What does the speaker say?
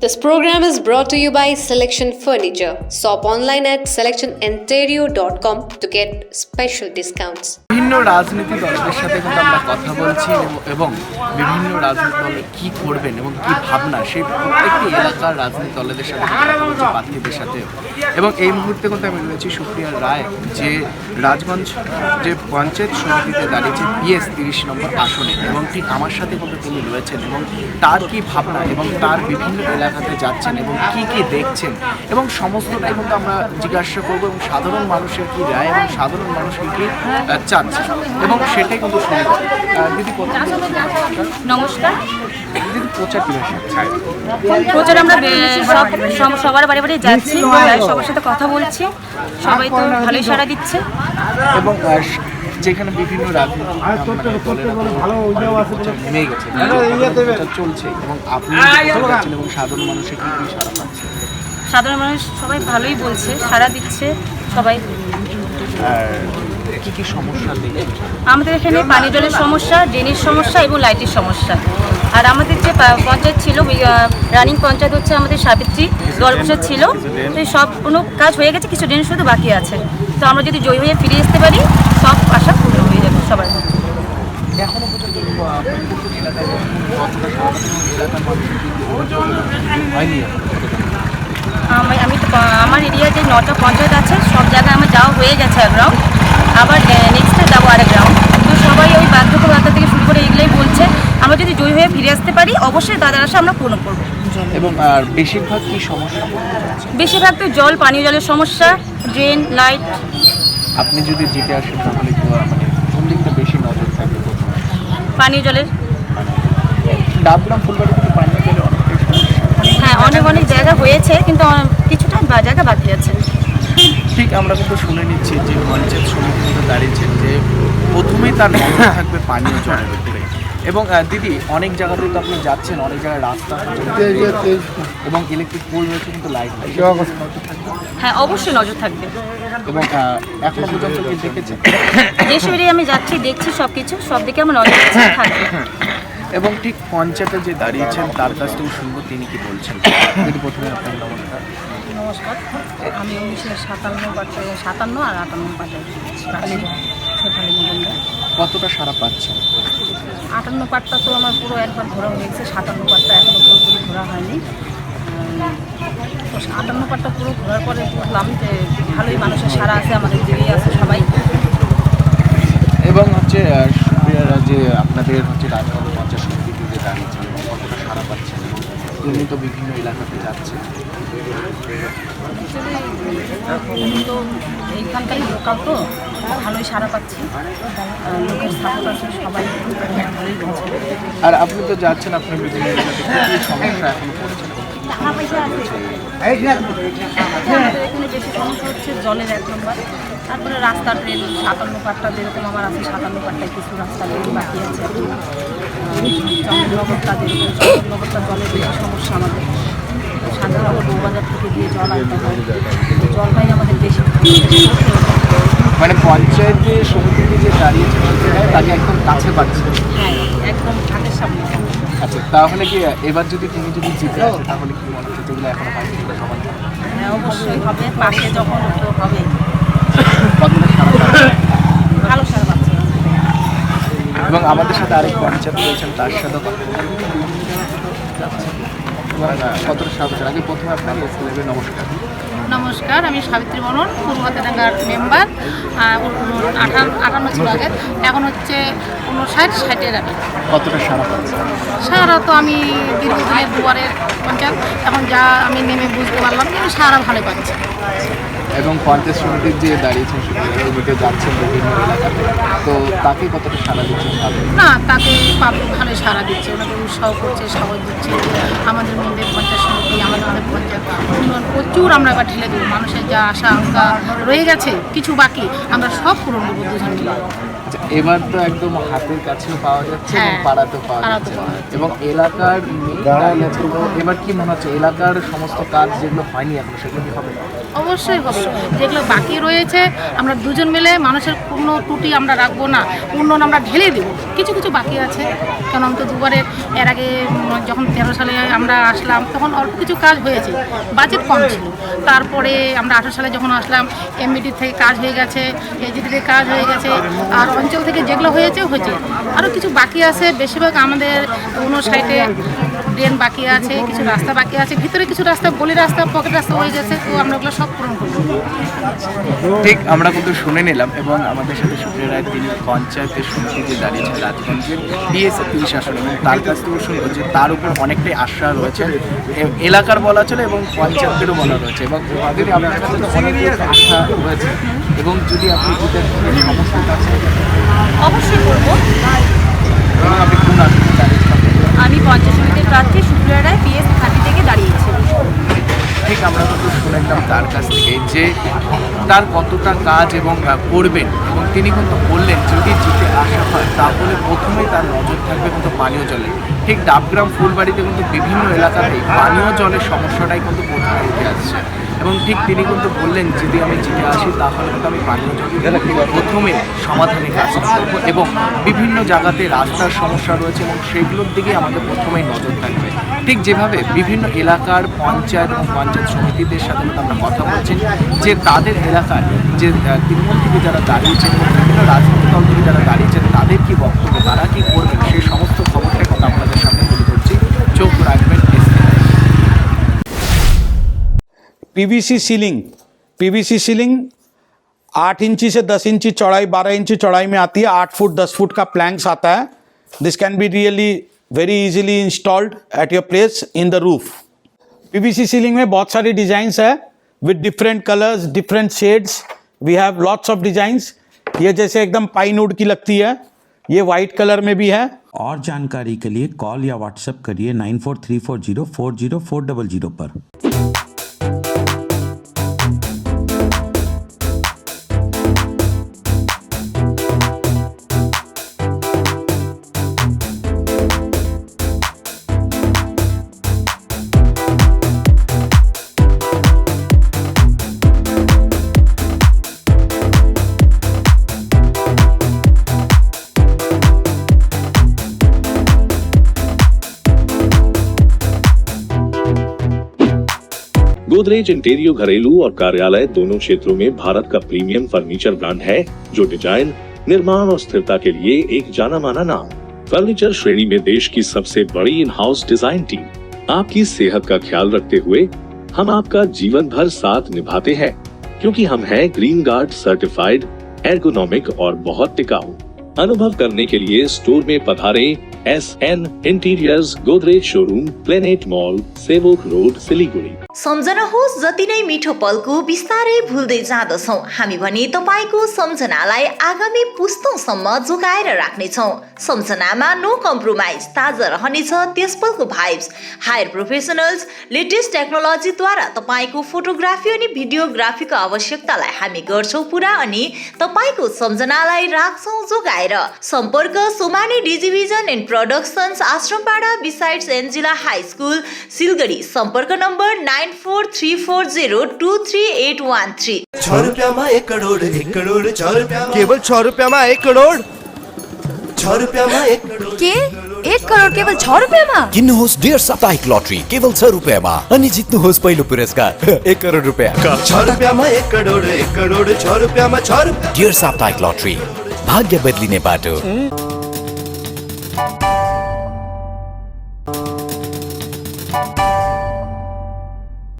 This program is brought to you by Selection Furniture. Shop online at selectioninterior.com to get special discounts. বিভিন্ন রাজনীতি দলদের সাথে কিন্তু আমরা কথা বলছি এবং- বিভিন্ন রাজনীতি দলে কি করবেন এবং কি ভাবনা, সেই প্রত্যেকটি এলাকার রাজনীতি দলেদের সাথে প্রার্থীদের সাথে এবং এই মুহূর্তে কিন্তু আমি রয়েছি সুপ্রিয়া রায়, যে রাজগঞ্জ যে পঞ্চায়েত সমিতিতে দাঁড়িয়েছে পিএস তিরিশ নম্বর আসনে। এবং ঠিক আমার সাথে কিন্তু তিনি রয়েছেন এবং তার কি ভাবনা এবং তার বিভিন্ন এলাকাতে যাচ্ছেন এবং কি কি দেখছেন এবং সমস্তটাই কিন্তু আমরা জিজ্ঞাসা করব এবং সাধারণ মানুষের কি রায় এবং সাধারণ মানুষের কি চাচ্ছে। এবং সেটাই কিন্তু দিদি নমস্কার। দিদি প্রচার কি প্রচার আমরা সব সব- সবার বাড়ি বাড়ি যাচ্ছি। সবার সাথে কথা বলছি। সবাই তো ভালোই সাড়া দিচ্ছে। এবং যেখানে বিভিন্ন নেমে গেছে। চলছে এবং আপনি এবং সাধারণ মানুষের কি কি সারা পাচ্ছে? সাধারণ মানুষ সবাই ভালোই বলছে সাড়া দিচ্ছে সবাই আর কি কি সমস্যা আমাদের এখানে পানি জলের সমস্যা ড্রেনের সমস্যা এবং লাইটের সমস্যা। আর আমাদের যে পঞ্চায়েত ছিল রানিং পঞ্চায়েত হচ্ছে আমাদের সাবিত্রী দলপ্রসাদ ছিল। তো সব কোনো কাজ হয়ে গেছে কিছু ড্রেন শুধু বাকি আছে। তো আমরা যদি জয় হয়ে ফিরে আসতে পারি সব আশা পূর্ণ হয়ে যাবে সবার। এখনও পর্যন্ত। আমি আমি তো আমার এরিয়ায় যে নটা পঞ্চায়েত আছে সব জায়গায় আমার যাওয়া হয়ে গেছে এক রাউন্ড আবার নেক্সটে যাব আরেক রাউন্ড তো সবাই ওই বার্ধক্য ভাতা থেকে শুরু করে এগুলোই বলছে। আমরা যদি জয়ী হয়ে ফিরে আসতে পারি অবশ্যই তাদের আশা আমরা পূর্ণ করব। এবং আর বেশিরভাগ কি সমস্যা বেশিরভাগ তো জল পানীয় জলের সমস্যা ড্রেন লাইট আপনি যদি জিতে আসেন তাহলে আহ, মানে কোন দিকটা বেশি নজর থাকবে পানীয় জলের। ডাবগ্রাম ফুলবাড়ি থেকে পানি গেলে অনেকটাই সমস্যা। হ্যাঁ অনেক অনেক জায়গা হয়েছে কিন্তু কিছুটা জায়গা বাকি আছে। ঠিক আমরা কিন্তু শুনে নিচ্ছি যে পঞ্চায়েত সমিতি কিন্তু দাঁড়িয়েছেন যে প্রথমেই তার নজর থাকবে পানীয় জলের উপরে। এবং দিদি অনেক জায়গাতেই তো আপনি যাচ্ছেন অনেক জায়গায় রাস্তা এবং ইলেকট্রিক পোল রয়েছে কিন্তু লাইট হ্যাঁ অবশ্যই নজর থাকবে। এবং এখনও পর্যন্ত কি দেখেছেন? এরিয়ায় আমি যাচ্ছি দেখছি সব কিছু সব দিকে আমার নজর থাকবে। এবং ঠিক পঞ্চায়েতে যে দাঁড়িয়েছেন তার কাছ থেকে শুনব তিনি কি বলছেন। যদি প্রথমে আপনার নমস্কার। নমস্কার। আমি উনিশশো সাতান্ন সাতান্ন আর আটান্ন কতটা সারা পাচ্ছেন? আটান্ন পাটটা তো আমার পুরো একবার ঘোরা হয়েছে সাতান্ন পাটটা এখনও পুরোপুরি ঘোরা হয়নি। আটান্ন পাটটা পুরো ঘোরার পরে বুঝলাম যে ভালোই মানুষের সারা আছে আমাদের দিকেই আছে সবাই। এবং হচ্ছে যে আপনাদের হচ্ছে রাজনগর পঞ্চায়েত সমিতিতে যে দাঁড়িয়েছেন এবং কতটা সারা পাচ্ছেন তো বিভিন্ন এলাকাতে যাচ্ছে। আমি তো এইখানকারই লোকাল তো ভালোই সারা পাচ্ছি। লোকের সাপোর্ট আছে সবাই। আর আপনি তো যাচ্ছেন আপনার বিভিন্ন এলাকাতে। কি কি এখন বেশি সমস্যা হচ্ছে জলের এক নম্বর তারপরে রাস্তার ট্রেন সাতান্ন পাটটা যেরকম আমার আছে সাতান্ন পাটটায় কিছু রাস্তা ট্রেন বাকি আছে চন্দ্রনগরটা যেরকম চন্দ্রনগরটা জলের বেশি সমস্যা আমাদের শান্তনগর বৌবাজার থেকে দিয়ে জল আনতে হয় জলটাই আমাদের বেশি মানে পঞ্চায়েতে সমিতিতে যে দাঁড়িয়েছেন তাকে একদম কাছে পাচ্ছে। হ্যাঁ। তাহলে কি এবার যদি তুমি যদি জিতে আসে তাহলে কি মনে হচ্ছে যেগুলো এখনও হয়নি সেগুলো সমাধান হ্যাঁ অবশ্যই হবে। পাশে যখন হবে? ভালো সারা পাচ্ছে। এবং আমাদের সাথে আরেক পঞ্চায়েত রয়েছেন তার সাথে। কতটা সারা পাচ্ছেন আগে প্রথমে আপনাকে এসে নমস্কার। নমস্কার আমি সাবিত্রী বনন পূর্ব হাতেডাঙ্গার মেম্বার আঠান্ন আটান্ন ছিল আগে। এখন হচ্ছে উনষাট ষাটের আগে কতটা সারা সারা তো আমি দীর্ঘদিনের দুবারের পঞ্চায়েত। এখন যা আমি নেমে বুঝতে পারলাম যে আমি সারা ভালো পাচ্ছি। এবং পঞ্চায়েত সমিতির যে দাঁড়িয়েছেন যাচ্ছেন বিভিন্ন এলাকাতে। তো তাকে কতটা সারা দিচ্ছেন না তাকে ভালোই সারা দিচ্ছে। ওনাকে উৎসাহ করছে সাহস দিচ্ছে। আমাদের মধ্যে আমাদের প্রচুর আমরা এবার ঢেলে দেবো মানুষের যা আশা আকাঙ্ক্ষা রয়ে গেছে কিছু বাকি আমরা সব পূরণ করব দুজন আচ্ছা, এবার তো একদম হাতের কাছেও পাওয়া যাচ্ছে এবং হ্যাঁ, পাড়াতেও পাওয়া যাচ্ছে। এবং এলাকার এবার কি মনে হচ্ছে? এলাকার সমস্ত কাজ যেগুলো হয়নি এখন সেগুলো কি হবে? অবশ্যই হবে। যেগুলো বাকি রয়েছে আমরা দুজন মিলে মানুষের কোনো ত্রুটি আমরা রাখব না। উন্নয়ন আমরা ঢেলে দেব। কিছু কিছু বাকি আছে। কারণ আমি তো দুবারে এর আগে যখন তেরো সালে আমরা আসলাম তখন অল্প কিছু কাজ হয়েছে বাজেট কম ছিল। তারপরে আমরা আঠারো সালে যখন আসলাম এমবিডি থেকে কাজ হয়ে গেছে এজি থেকে কাজ হয়ে গেছে, আর অঞ্চল থেকে যেগুলো হয়েছে হয়েছে। আরও কিছু বাকি আছে, বেশিরভাগ আমাদের অন্য সাইডে ড্রেন বাকি আছে কিছু রাস্তা বাকি আছে ভিতরে কিছু রাস্তা গলি রাস্তা পকেট রাস্তা হয়ে গেছে তো আমরা ওগুলো সব পূরণ করব। ঠিক আমরা কিন্তু শুনে নিলাম এবং আমাদের সাথে সুপ্রিয়া রায় তিনি পঞ্চায়েতের সমিতিতে দাঁড়িয়েছেন রাজগঞ্জের বিএসএফ পুলিশ আসন এবং তার কাছ থেকে শুনব যে তার উপর অনেকটাই আশা রয়েছে। এলাকার বলা চলে এবং পঞ্চায়েতেরও বলা রয়েছে এবং যদি আপনার কাছে তো আশা রয়েছে। এবং যদি আপনি অবশ্যই করব। এবং আপনি কোন আসনে দাঁড়িয়েছেন আমি পঞ্চাশ সমিতির প্রার্থী শুক্রারায় রায় বিএস থেকে দাঁড়িয়েছি। ঠিক, আমরা কিন্তু শুনেছিলাম তার কাছ থেকে যে তার কতটা কাজ এবং করবেন এবং তিনি কিন্তু বললেন, যদি জিতে তাহলে প্রথমেই তার নজর থাকবে কিন্তু পানীয় জলে। ঠিক ডাবগ্রাম ফুলবাড়িতে কিন্তু বিভিন্ন এলাকাতেই পানীয় জলের সমস্যাটাই কিন্তু প্রথমে উঠে আসছে। এবং ঠিক তিনি কিন্তু বললেন, যদি আমি জিতে আসি, তাহলে কিন্তু আমি পানীয় জল প্রথমে সমাধানের কাজ করব এবং বিভিন্ন জায়গাতে রাস্তার সমস্যা রয়েছে এবং সেগুলোর দিকে আমাদের প্রথমেই নজর থাকবে। ঠিক যেভাবে বিভিন্ন এলাকার পঞ্চায়েত এবং পঞ্চায়েত সমিতিদের সাথে আমরা কথা বলছি, যে তাদের এলাকার যে তৃণমূল থেকে যারা দাঁড়িয়েছেন এবং বিভিন্ন রাজনৈতিক দল থেকে যারা দাঁড়িয়েছেন তাদের কি বক্তব্য তারা কি করবেন সেই সমস্ত খবরটাই কথা আপনাদের সামনে তুলে ধরছি চোখ রাখবেন SK PVC ceiling PVC ceiling आठ इंची से दस इंची चौड़ाई बारह इंची चौड़ाई में आती है आठ फुट दस फुट का प्लैंक्स आता है this can be really very easily installed at your place in the roof PVC ceiling में बहुत सारी डिजाइंस है with different colours different shades we have lots of designs ये जैसे एकदम पाइनवुड की लगती है ये व्हाइट कलर में भी है। और जानकारी के लिए कॉल या व्हाट्सएप करिए nine four three four zero four zero four double zero पर। गोदरेज इंटीरियो घरेलू और कार्यालय दोनों क्षेत्रों में भारत का प्रीमियम फर्नीचर ब्रांड है, जो डिज़ाइन, निर्माण और स्थिरता के लिए एक जाना माना नाम। फर्नीचर श्रेणी में देश की सबसे बड़ी इन हाउस डिज़ाइन टीम आपकी सेहत का ख्याल रखते हुए हम आपका जीवन भर साथ निभाते हैं, क्योंकि हम हैं ग्रीन गार्ड सर्टिफाइड एर्गोनॉमिक और बहुत टिकाऊ। अनुभव करने के लिए स्टोर में पधारे S N interiors Godrej showroom Planet Mall Sevoke road Siliguri. सम्झनुहोस् जति नै मिठो पलको बिस्तारै भुल्दै जाँदछौँ। हामी भने तपाईँको सम्झनालाई आगामी पुस्तौँसम्म जोगाएर राख्नेछौँ। सम्झनामा नो कम्प्रोमाइज ताजा रहनेछ त्यस पलको भाइब्स हायर प्रोफेसनल्स लेटेस्ट टेक्नोलोजीद्वारा तपाईँको फोटोग्राफी अनि भिडियोग्राफीको आवश्यकतालाई हामी गर्छौँ पुरा अनि तपाईँको सम्झनालाई राख्छौँ जोगाएर सम्पर्क Somani Digivision and productions Ashrampara besides Angela high school Siliguri. सम्पर्क number nine four three four zero two three eight one three. केवल छ रुपियाँमा एक करोड? के? एक केवल छ रुपियाँमा? किन्नुहोस् डेढ साप्ताहिक लटरी केवल छ रुपियाँमा। अनि जित्नुहोस् पहिलो पुरस्कार एक करोड रुपियाँ। छ रुपियाँमा एक करोड एक करोड छ रुपियाँमा छ रुपियाँ। डेढ साप्ताहिक लटरी। भाग्य बदलिने बाटो।